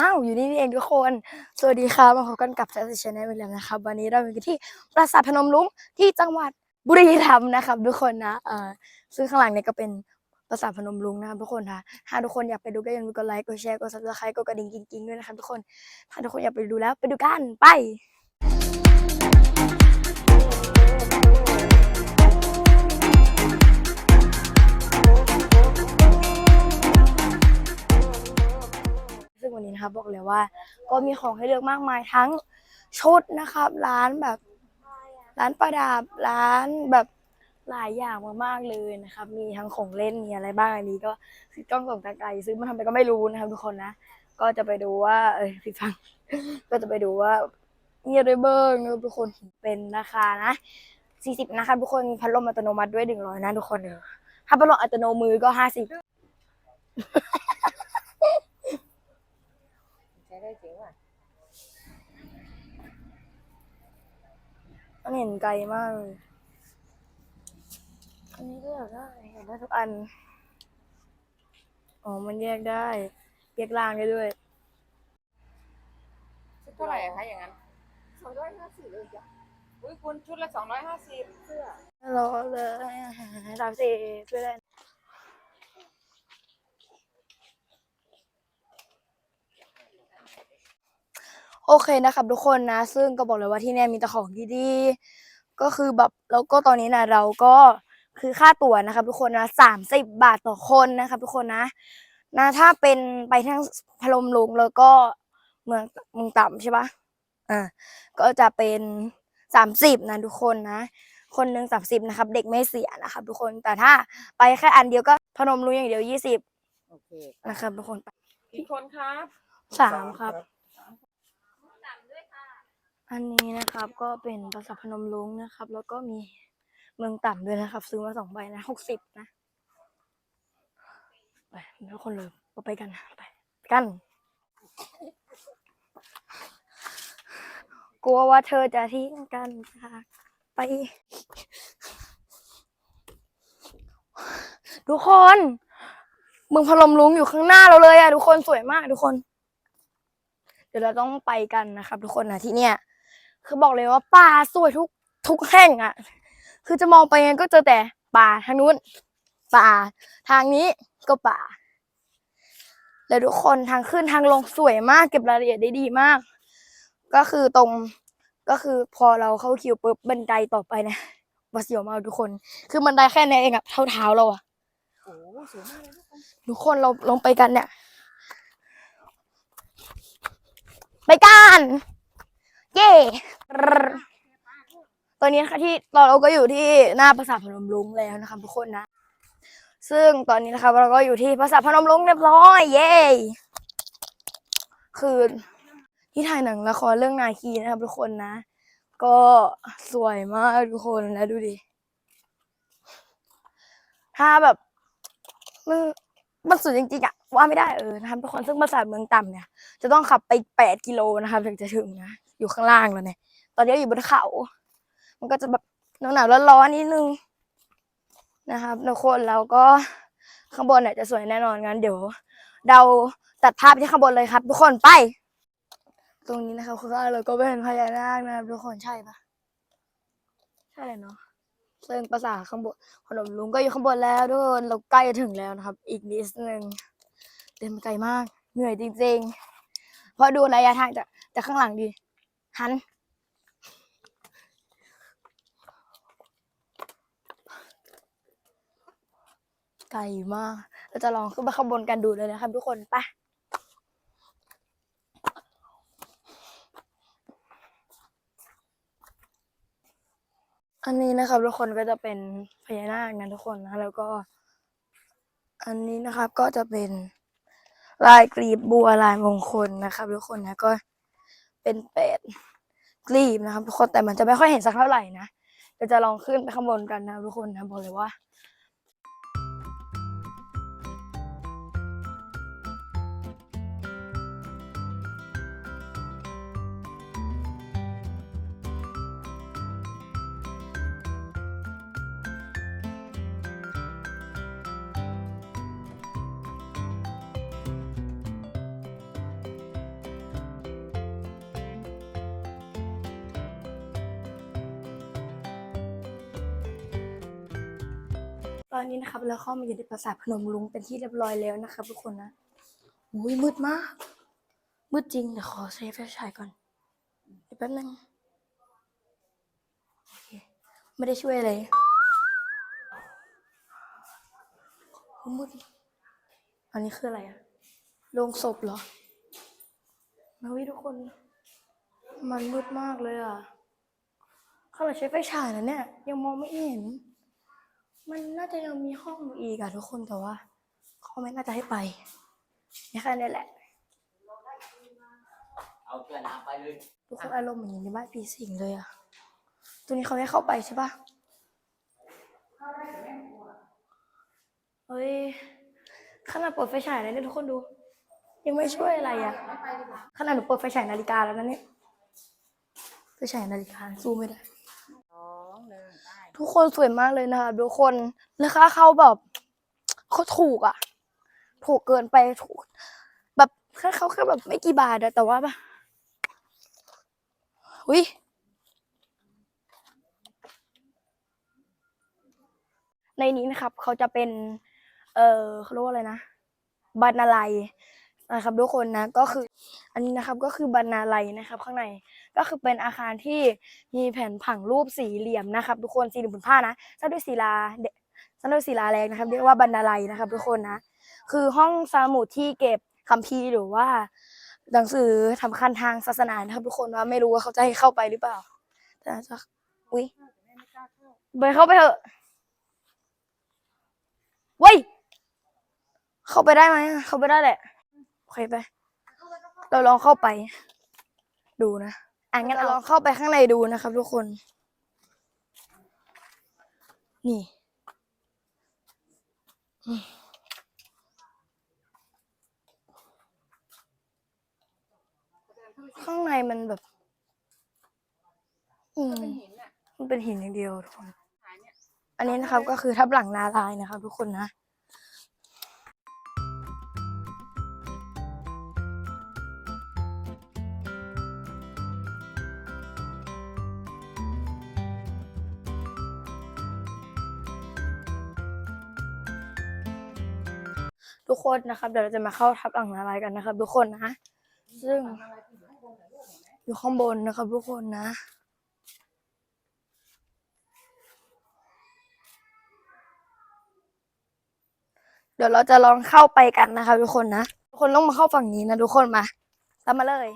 อ้าวอยู่นี่นี่เองทุกคน สวัสดีครับมาพบกันกับแซสชแนลอีกแล้วนะครับวันนี้เราอยู่ที่ปราสาทพนมรุ้งที่จังหวัดบุรีรัมย์นะครับ ทุกคนนะเอ่อซึ่งข้างหลังเนี่ยก็เป็นปราสาทพนมรุ้งนะครับทุกคนนะถ้าทุกคนอยากไปดูก็อย่าลืมกดไลค์กดแชร์กดซับสไครต์กดกระดิ่งกิ๊งๆด้วยนะครับทุกคนถ้าทุกคนอยากไปดูแล้วไปดูกันไป วันนี้นะครับบอกเลยว่า ก็มีของให้เลือกมากมายทั้งชุดนะครับ ร้านแบบร้านประดับร้านแบบหลายอย่างมากๆเลยนะครับ มีทั้งของเล่นมีอะไรบ้างอันนี้ก็คือกล้องส่องตาไกลซื้อมาทำไปก็ไม่รู้นะครับ ทุกคนนะก็จะไปดูว่า เอ้ยพี่ฟัง ก็จะไปดูว่ามีอะไรบ้างนะครับทุกคนเป็นราคานะสี่สิบนะครับทุกคนพัดลมอัตโนมัติด้วยหนึ่งร้อยนะทุกคนเออถ้าพัดลมอัตโนมือก็ห้าสิบ ใช้ได้จริงว่ะ มัน เห็นไกลมากเลยอันนี้ก็อยากได้อยากได้ทุกอัน อ๋อ มันแยกได้แยกล่างได้ด้วยชุดเท่าไหร่อะคะอย่างนั้นสองร้อยห้าสิบเลยจ้ะอุ้ยคุณชุดละสองร้อยห้าสิบเสื้อรอเลยสามสี่ช่วยได้ โอเคนะครับทุกคนนะ ซึ่งก็บอกเลยว่าที่เนี่ยมีแต่ของดีๆก็คือแบบแล้วก็ตอนนี้นะเราก็คือค่าตั๋วนะครับ ทุกคนนะสามสิบบาทต่อคนนะครับ ทุกคนนะนะถ้าเป็นไปทั้งพนมรุ้งแล้วก็เมืองเมืองต่ำใช่ปะอ่าก็จะเป็นสามสิบนะทุกคนนะ คนหนึ่งสามสิบนะครับ เด็กไม่เสียนะครับ ทุกคนแต่ถ้าไปแค่อันเดียวก็พนมรุ้งอย่างเดียวยี่สิบโอเคนะครับ ทุกคนกี่คนครับสามครับ อันนี้นะครับก็เป็นปราสาพนมรุ้งนะครับ แล้วก็มีเมืองต่ำด้วยนะครับ ซื้อมาสองใบนะหกสิบนะ ไปทุกคนเลยเราไปกันไปกัน กลัวว่าเธอจะทิ้งกันค่ะไป ทุกคนเมืองพนมรุ้งอยู่ข้างหน้าเราเลยอะทุกคนสวยมาก ทุกคน เดี๋ยวเราต้องไปกันนะครับ ทุกคนนะที่เนี่ย คือบอกเลยว่าป่าสวยทุกทุกแห่งอะ่ะ คือจะมองไปยังไงก็เจอแต่ป่าทางนู้น ป่า ทางนี้ก็ป่า แล้วทุกคนทางขึ้นทางลงสวยมากเก็บรายละเอียดได้ดีมาก ก็คือตรงก็คือพอเราเข้าคิวปุ๊บบันไดต่อไปเนี่ยบาเสียวมากทุกคน คือบันไดแค่นี้เองอะเท่าเท้าเราอะโอ้โหสวยมากเลยทุกคนทุกคนเราลงไปกันเนี่ย ไปกัน เย่ตอนนี้นะคะที่ตอนเราก็อยู่ที่หน้าปราสาทพนมรุ้งแล้วนะคะทุกคนนะ ซึ่งตอนนี้นะคะเราก็อยู่ที่ปราสาทพนมรุ้งเรียบร้อยเย่คือที่ถ่ายหนังละครเรื่องนาคีนะครับทุกคนนะ ก็สวยมากทุกคนนะดูดิถ้าแบบมันมันสุดจริงๆอะว่าไม่ได้เออนะครับทุกคนซึ่งปราสาทเมืองต่ำเนี่ย จะต้องขับไปแปดกิโลนะครับถึงจะถึงนะ อยู่ข้างล่างแล้วเนี่ย ตอนนี้อยู่บนเขา มันก็จะแบบหนาวๆร้อนๆนิดนึงนะครับทุกคนแล้วก็ข้างบนเนี่ยจะสวยแน่นอนงั้นเดี๋ยวเราตัดภาพที่ข้างบนเลยครับ ทุกคนไป ตรงนี้นะครับคือเราก็เป็นพญานาคนะครับทุกคนใช่ปะใช่เลยเนาะซึ่งปราสาทข้างบนขนมลุงก็อยู่ข้างบนแล้วทุกคนเราใกล้จะถึงแล้วนะครับ อีกนิดนึงเดินมไกลมาก เหนื่อยจริงๆเพราะดูระยะทางจากจากข้างหลังดิ หัน ไกลมาก เราจะลองขึ้นไปข้างบนกันดูเลยนะครับทุกคนไปอันนี้นะครับทุกคนก็จะเป็นพญานาคนะทุกคนนะแล้วก็ อันนี้นะครับก็จะเป็นลายกลีบบัวลายมงคลนะครับทุกคนนะก็เป็นเป็ด กลีบนะครับทุกคนแต่มันจะไม่ค่อยเห็นสักเท่าไหร่นะเดี๋ยวจะลองขึ้นไปข้างบนกันนะทุกคนนะบอกเลยว่า อนนี้นะครับเราเข้ามาอยู่ในปราสาทพนมรุ้งเป็นที่เรียบร้อยแล้วนะครับ ทุกคนนะอุ้ยมืดมาก มืดจริงเดี๋ยวขอใช้ไฟฉายก่อนเดี๋ยวแป๊บนึงโอเคไม่ได้ช่วยอะไรโอ้มืดอันนี้คืออะไรอะโรงศพเหรอมาวิทุกคน มันมืดมากเลยอะขนาดใช้ไฟฉายนะเนี่ย ยังมองไม่เห็น มันน่าจะยังมีห้องอีกอะทุกคนแต่ว่าเขาไม่น่าจะให้ไปนี่แค่นี้แหละ เอาเสื้อน้ำไปเลย ทุกคนอารมณ์เหมือนอยู่ในบ้านผีสิงเลยอะตัวนี้เขาไม่ให้เข้าไปใช่ปะเฮ้ยขนาดเปิดไฟฉายแล้วเนี่ยทุกคนดู ยังไม่ช่วยอะไรอะขนาดหนูเปิดไฟฉายนาฬิกาแล้วนะเนี่ยไฟฉายนาฬิกาสู้ไม่ได้สองหนึ่งได้ ทุกคนสวยมากเลยนะคะทุกคนราคาเขาแบบเขาถูกอะถูกเกินไปถูก แบบแค่เขาแค่แบบไม่กี่บาทอะแต่ว่าแบบอุ้ยในนี้นะครับ เขาจะเป็น เออเขาเรียกว่าอะไรนะบรรณาลัย นะครับทุกคนนะก็คืออันนี้นะครับก็คือบรรณาลัยนะครับ ข้างในก็คือเป็นอาคารที่มีแผ่นผังรูปสี่เหลี่ยมนะครับ ทุกคนสี่เหลี่ยมผืนผ้านะสร้างด้วยศิลาเดสร้างด้วยศิลาแรงนะครับ เรียกว่าบรรณาลัยนะครับ ทุกคนนะ คือห้องสมุดที่เก็บคัมภีร์หรือว่าหนังสือสำคัญทางศาสนานะครับ ทุกคนว่าไม่รู้ว่าเขาจะให้เข้าไปหรือเปล่าแต่จะอุ้ยไปเข้าไปเถอะเว้ยเข้าไปได้ไหมเข้าไปได้แหละ เคไป เราลองเข้าไป ดูนะอะงั้นเราลองเข้าไปข้างในดูนะครับทุกคน นี่อืมข้างในมันแบบ อืมเป็นหินอะมันเป็นหินอย่างเดียวทุกคนหายเนี่ยอันนี้นะครับก็คือทับหลังนาลายนะครับ ทุกคนนะ ทุกคนนะครับ เดี๋ยวเราจะมาเข้าทับอ่างนาลายกันนะครับ ทุกคนนะ ซึ่งอยู่ข้างบนนะครับ ทุกคนนะเดี๋ยวเราจะลองเข้าไปกันนะคะทุกคนนะทุกคนต้องมาเข้าฝั่งนี้นะทุกคนมาตามมาเลย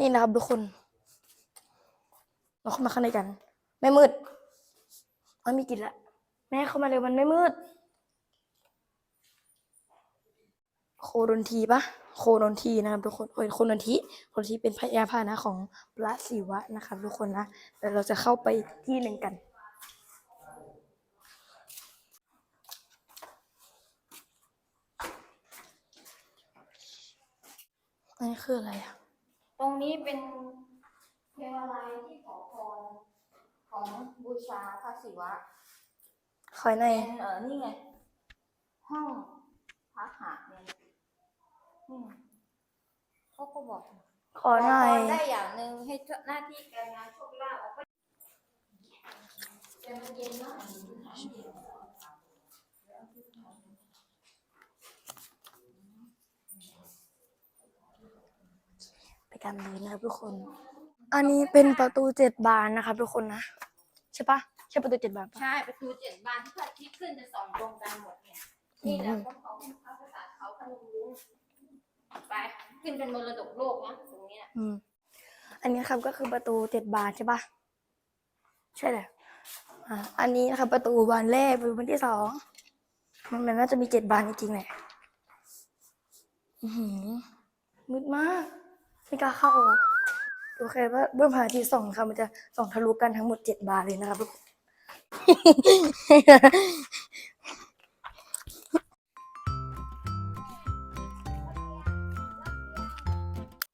นี่นะครับทุกคน เราเข้ามาข้างในกัน ไม่มืดมันมีกลิ่นละ แม่เข้ามาเร็วมันไม่มืด โคโดนทีปะโคโดนทีนะครับทุกคนโอ้ยโคโดนทีโคโดนทีเป็นพยาพาหนะของพระศิวะนะครับทุกคนนะเดี๋ยวเราจะเข้าไปที่หนึ่งกันอันนี้คืออะไรอะ นี้เป็นเทวาลัยที่ขอพรของบูชาพระศิวะคอยในอยเป็นเออนี่ไง ห้องพระหาเนี่ยอืมเขาก็บอกขอหน่อยขพรได้อย่างหนึ่งให้หน้าที่การงานโชคลาภเอาไปแต่มันเย็นมาก กันเลยนะครับทุกคน อันนี้เป็นประตูเจ็ดบานนะครับทุกคนนะใช่ปะใช่ประตูเจ็ดบานปะ ใช่ประตูเจ็ดบานที่พระอาทิตย์ขึ้นจะส่องตรงกันหมดเนี่ยนี่แหละพวกเขาพระประสาทเขาพนมรุ้งไปขึ้นเป็นมรดกโลกนะตรงเนี้ยอืม อันนี้ครับก็คือประตูเจ็ดบานใช่ปะใช่แหละอ่าอันนี้นะครับประตูบานแรกประตูบานที่สองมันมันน่าจะมีเจ็ดบานจริงๆแหละอือหือมืดมาก ไม่กล้าเข้าอะโอเคว่าเบื้องผ่านที่สองค่ะมันจะส่องทะลุกันทั้งหมดเจ็ดบาทเลยนะครับทุกคน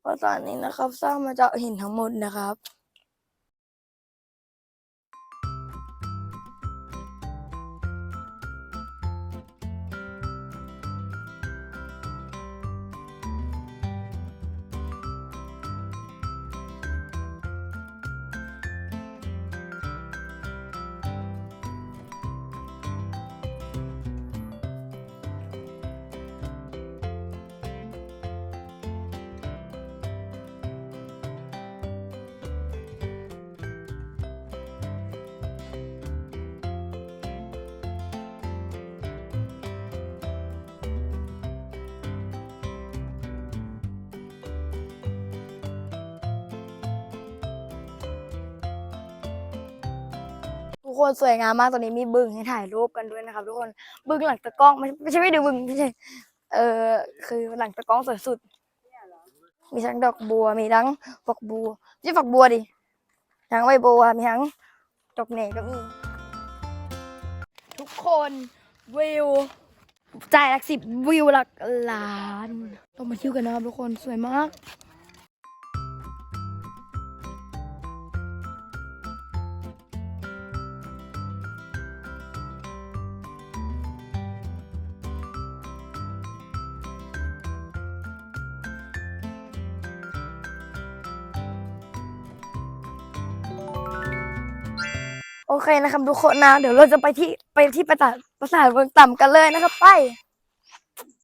เพราะตอนนี้นะครับสร้างมาจากหินทั้งหมดนะครับ ทุกคนสวยงามมากตอนนี้มีบึงให้ถ่ายรูปกันด้วยนะครับทุกคนบึงหลังตะกล้องไม่ไม่ใช่ไม่ดูบึงไม่ใช่เออคือหลังตะกล้องสวยสุด มีทั้งดอกบัวมีทั้งฝักบัวไม่ใช่ฝักบัวดิทั้งใบบัวมีทั้งดอกเหน่ก็มี ทุกคนวิวจ่ายหลักสิบวิวหลักล้านต้องมาเที่ยวกันนะครับทุกคนสวยมาก โอเคนะครับทุกคนนะ เดี๋ยวเราจะไปที่ไปที่ประสาทประสาทเมืองต่ำกันเลยนะครับ ไป